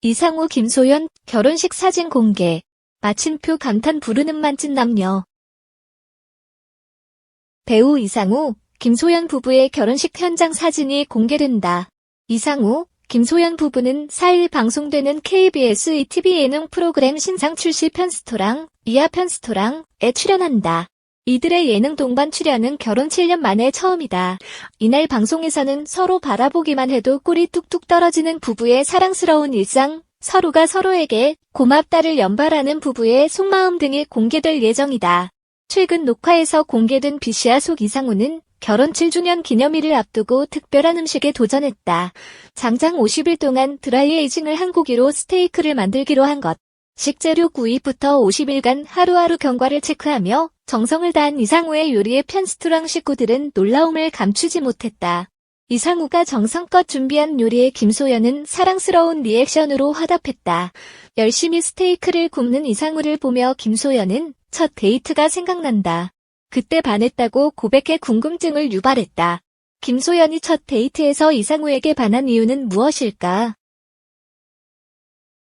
이상우 김소연 결혼식 사진 공개. 마침표 감탄 부르는 만찢 남녀. 배우 이상우, 김소연 부부의 결혼식 현장 사진이 공개된다. 이상우, 김소연 부부는 4일 방송되는 KBS ETV 예능 프로그램 신상 출시 편스토랑 이하 편스토랑에 출연한다. 이들의 예능 동반 출연은 결혼 7년 만에 처음이다. 이날 방송에서는 서로 바라보기만 해도 꿀이 뚝뚝 떨어지는 부부의 사랑스러운 일상, 서로가 서로에게 고맙다를 연발하는 부부의 속마음 등이 공개될 예정이다. 최근 녹화에서 공개된 비시아 속 이상우는 결혼 7주년 기념일을 앞두고 특별한 음식에 도전했다. 장장 50일 동안 드라이에이징을 한 고기로 스테이크를 만들기로 한 것. 식재료 구입부터 50일간 하루하루 경과를 체크하며 정성을 다한 이상우의 요리에 편스토랑 식구들은 놀라움을 감추지 못했다. 이상우가 정성껏 준비한 요리에 김소연은 사랑스러운 리액션으로 화답했다. 열심히 스테이크를 굽는 이상우를 보며 김소연은 첫 데이트가 생각난다. 그때 반했다고 고백해 궁금증을 유발했다. 김소연이 첫 데이트에서 이상우에게 반한 이유는 무엇일까?